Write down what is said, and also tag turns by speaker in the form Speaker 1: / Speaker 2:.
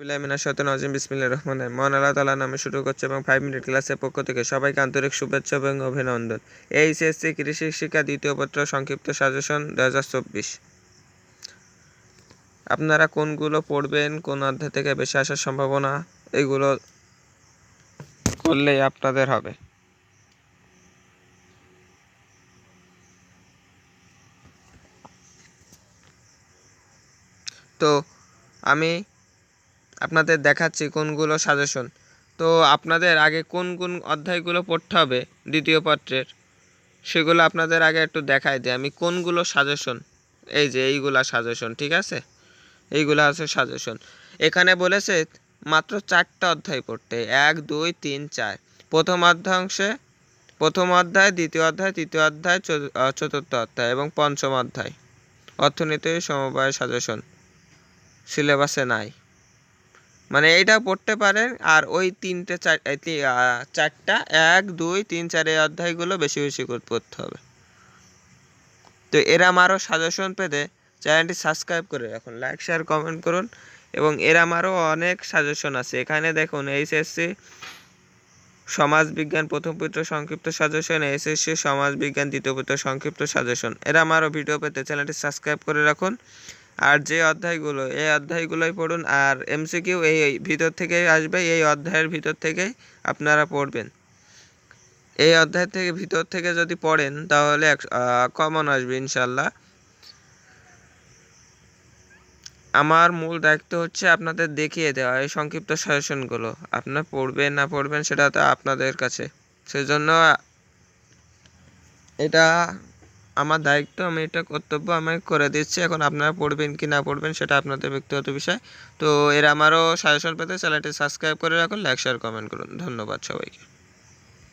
Speaker 1: বিলামিনা সতন আজিম বিসমিল্লা রহমান মহান আল্লাহ তালা নামে শুরু করছে এবং ফাইভ মিনিট ক্লাসের পক্ষ থেকে সবাইকে আন্তরিক শুভেচ্ছা এবং অভিনন্দন। এইচএসসি কৃষি শিক্ষা দ্বিতীয় পত্র, সংক্ষিপ্ত সাজেশন দু হাজার চব্বিশ। আপনারা কোনগুলো পড়বেন, কোন অধ্যায় থেকে বেশি আসার সম্ভাবনা, এগুলো করলেই আপনাদের হবে। তো আমি আপনাদের দেখাচ্ছি কোনগুলো সাজেশন তো আপনাদের আগে কোন কোন অধ্যায়গুলো পড়তে হবে দ্বিতীয় পত্রের, সেগুলো আপনাদের আগে একটু দেখাই দিই। আমি কোনগুলো সাজেশন এই যে এইগুলা সাজেশন ঠিক আছে? এইগুলো আছে সাজেশন এখানে বলেছে মাত্র চারটা অধ্যায় পড়তে, এক, দুই, তিন, চার। প্রথম অধ্যাংশে প্রথম অধ্যায়, দ্বিতীয় অধ্যায়, তৃতীয় অধ্যায়, চতু- চতুর্থ অধ্যায় এবং পঞ্চম অধ্যায়। অর্থনীতি সমবায় সাজেশন সিলেবাসে নাই। মানে এইটা পড়তে পারেন, আর ওই তিনটে চার চারটা, এক, দুই, তিন, চার এই অধ্যায়গুলো বেশি বেশি করে পড়তে হবে। তো এরম আরও সাজেশন পেতে চ্যানেলটি সাবস্ক্রাইব করে রাখুন লাইক শেয়ার কমেন্ট করুন, এবং এরম আরও অনেক সাজেশন আছে। এখানে দেখুন এইচএসসি সমাজবিজ্ঞান প্রথম পুত্র সংক্ষিপ্ত সাজেশন এসএসসি সমাজবিজ্ঞান দ্বিতীয় পুত্র সংক্ষিপ্ত সাজেশন এরম আরও ভিডিও পেতে চ্যানেলটি সাবস্ক্রাইব করে রাখুন। আর যে অধ্যায়গুলো, এই অধ্যায়গুলোই পড়ুন আর এমসিকিউ এই ভিতর থেকেই আসবে, এই অধ্যায়ের ভিতর থেকেই আপনারা পড়বেন। এই অধ্যায় থেকে ভিতর থেকে যদি পড়েন, তাহলে কমন আসবে ইনশাল্লাহ আমার মূল দায়িত্ব হচ্ছে আপনাদের দেখিয়ে দেওয়া, এই সংক্ষিপ্ত সাজেশনগুলো আপনার পড়বেন না পড়বেন সেটা তো আপনাদের কাছে। সেজন্য এটা আমার দায়িত্ব, আমি এটা কর্তব্য আমি করে দিচ্ছি। এখন আপনারা পড়বেন কি না পড়বেন সেটা আপনাদের ব্যক্তিগত বিষয়। তো এর আমারও সাজেশন পেতে চ্যানেলটি সাবস্ক্রাইব করে রাখুন, লাইক শেয়ার কমেন্ট করুন। ধন্যবাদ সবাইকে।